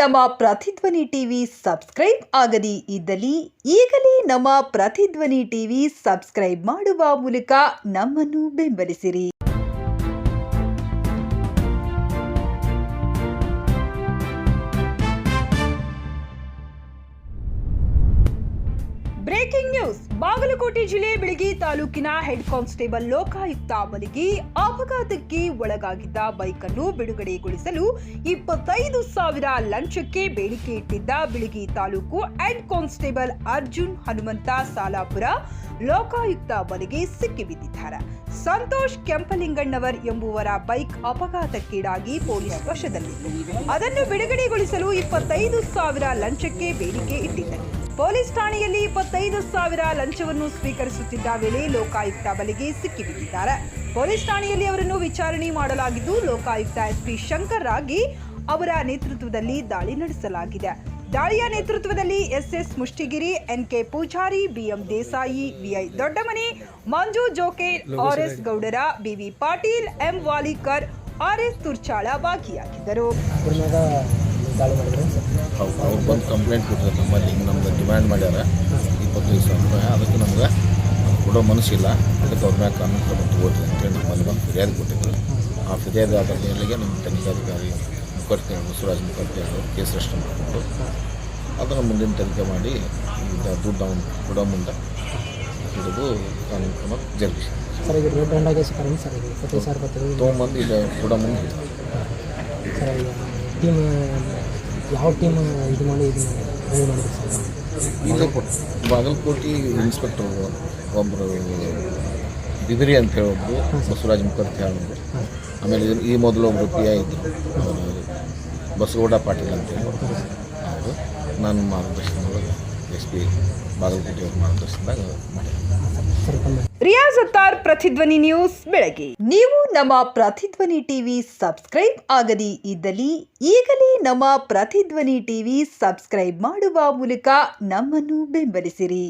ನಮ್ಮ ಪ್ರತಿಧ್ವನಿ TV subscribe ಆಗದಿ ಇದ್ದಲ್ಲಿ ಈಗಲೇ ನಮ್ಮ ಪ್ರತಿಧ್ವನಿ ಟಿವಿ ಸಬ್ಸ್ಕ್ರೈಬ್ ಮಾಡುವ ಮೂಲಕ ನಮ್ಮನ್ನು ಬೆಂಬಲಿಸಿರಿ. ಬ್ರೇಕಿಂಗ್ ನ್ಯೂಸ್ ಬಾಗಲಕೋಟೆ ಜಿಲ್ಲೆ ಬಿಳಗಿ ತಾಲೂಕಿನ ಹೆಡ್ ಕಾನ್ಸ್ಟೇಬಲ್ ಲೋಕಾಯುಕ್ತ ಬಲಿಗೆ ಅಪಘಾತಕ್ಕೆ ಒಳಗಾಗಿದ್ದ ಬೈಕ್ ಅನ್ನು ಬಿಡುಗಡೆಗೊಳಿಸಲು ಇಪ್ಪತ್ತೈದು ಸಾವಿರ ಲಂಚಕ್ಕೆ ಬೇಡಿಕೆ ಇಟ್ಟಿದ್ದ ಬಿಳಗಿ ತಾಲೂಕು ಹೆಡ್ ಕಾನ್ಸ್ಟೇಬಲ್ ಅರ್ಜುನ್ ಹನುಮಂತ ಸಾಲಾಪುರ ಲೋಕಾಯುಕ್ತ ಬಲಿಗೆ ಸಿಕ್ಕಿಬಿದ್ದಿದ್ದಾರೆ ಸಂತೋಷ್ ಕೆಂಪಲಿಂಗಣ್ಣವರ್ ಎಂಬುವರ ಬೈಕ್ ಅಪಘಾತಕ್ಕೀಡಾಗಿ ಪೊಲೀಸ್ ವಶದಲ್ಲಿತ್ತು ಅದನ್ನು ಬಿಡುಗಡೆಗೊಳಿಸಲು ಇಪ್ಪತ್ತೈದು ಸಾವಿರ ಲಂಚಕ್ಕೆ ಬೇಡಿಕೆ ಇಟ್ಟಿದ್ದರು. ಪೊಲೀಸ್ ಠಾಣೆಯಲ್ಲಿ ಇಪ್ಪತ್ತೈದು ಸಾವಿರ ಲಂಚವನ್ನು ಸ್ವೀಕರಿಸುತ್ತಿದ್ದ ವೇಳೆ ಲೋಕಾಯುಕ್ತ ಬಲೆಗೆ ಸಿಕ್ಕಿಬಿದ್ದಿದ್ದಾರೆ ಪೊಲೀಸ್ ಠಾಣೆಯಲ್ಲಿ ಅವರನ್ನು ವಿಚಾರಣೆ ಮಾಡಲಾಗಿದ್ದು ಲೋಕಾಯುಕ್ತ ಎಸ್ಪಿ ಶಂಕರ್ ರಾಗಿ ಅವರ ನೇತೃತ್ವದಲ್ಲಿ ದಾಳಿ ನಡೆಸಲಾಗಿದೆ. ದಾಳಿಯ ನೇತೃತ್ವದಲ್ಲಿ S S Mushtigiri N K Pujari B M Desai V I Doddamani Manju Joke R S Gowdar B V Patil M Walikar R S Turchala ಭಾಗಿಯಾಗಿದ್ದರು. ದಾಳಿ ಮಾಡಿದ್ರು? ಹೌದು ಅವ್ರು ಬಂದು ಕಂಪ್ಲೇಂಟ್ ಕೊಟ್ಟರು ನಮ್ಮಲ್ಲಿ ಹಿಂಗೆ ನಮ್ಗೆ ಡಿಮ್ಯಾಂಡ್ ಮಾಡ್ಯಾರ. ಇಪ್ಪತ್ತೈದು ಸಾವಿರ ರೂಪಾಯಿ. ಅದಕ್ಕೆ ನಮ್ಗೆ ಕೊಡೋ ಮನಸ್ಸಿಲ್ಲ ಅದಕ್ಕೆ ಅವ್ರ ಮ್ಯಾಗ ಕಾನೂನು ಕ್ರಮ ತಗೋಳ್ರಿ ಅಂತೇಳಿ ನಮ್ಮಲ್ಲಿ ಬಂದು ಫಿರ್ಯಾದಿ ಕೊಟ್ಟಿದ್ರು. ಆ ಫಿರ್ಯಾದಿ ಆದ ಮೇರೆಗೆ ನಮ್ಮ ತನಿಖಾಧಿಕಾರಿ ಮುಖರ್ಜಿ ಬಸವರಾಜ್ ಮುಖರ್ಜಿ ಅವರು ಕೇಸ್ ರಿಜಿಸ್ಟರ್ ಮಾಡಿಕೊಂಡು ಅದನ್ನು ಮುಂದಿನ ತನಿಖೆ ಮಾಡಿ ಈಗ ದುಡ್ಡು ಅವನು ಕೊಡೋ ಮುಂದೆ ಹಿಡಿದು ಕಾನೂನು ಕ್ರಮ ಜರುಗಿಸಿ. ಸರ್ ಈಗ ರೇಟ್ ದಂಡ ಆಗೈತೆ ಸರ್ ಸರ್ ಈಗ ಇಪ್ಪತ್ತೈದು ಸಾವಿರ ಬರ್ತದೆ ತೊಗೊಂಬಂದು ಈಗ ಕೊಡೋ ಮುಂದೆ. ಟೀಮ್ ಯಾವ ಟೀಮ್ ಇದು ಮಾಡಿ ಇದು ರೆಡಿ ಮಾಡಿದ್ರು ಇಲ್ಲೇ ಬಾಗಲಕೋಟೆ ಇನ್ಸ್ಪೆಕ್ಟರ್ ಒಬ್ಬರು ಬಿದಿರಿ ಅಂತ ಹೇಳೋದು ಬಸವರಾಜ್ ಮುಖರ್ಜಿ ಹೇಳಿದ್ರು ಆಮೇಲೆ ಈ ಮೊದಲು ಒಬ್ಬರು ಪಿ ಐ ಇದ್ದರು ಬಸಗೌಡ ಪಾಟೀಲ್ ಅಂತೇಳಿ ಅವರು ನಾನು ಮಾರ್ಗದರ್ಶನದೊಳಗೆ ಎಸ್ ಬಾಗಲಕೋಟೆ ಪ್ರತಿಧ್ವನಿ ನ್ಯೂಸ್ ಬೆಳಗ್ಗೆ. ನೀವು ನಮ್ಮ ಪ್ರತಿಧ್ವನಿ ಟಿವಿ ಸಬ್ಸ್ಕ್ರೈಬ್ ಆಗದಿ ಇದ್ದಲ್ಲಿ ಈಗಲೇ ನಮ್ಮ ಪ್ರತಿಧ್ವನಿ ಟಿವಿ ಸಬ್ಸ್ಕ್ರೈಬ್ ಮಾಡುವ ಮೂಲಕ ನಮ್ಮನ್ನು ಬೆಂಬಲಿಸಿರಿ.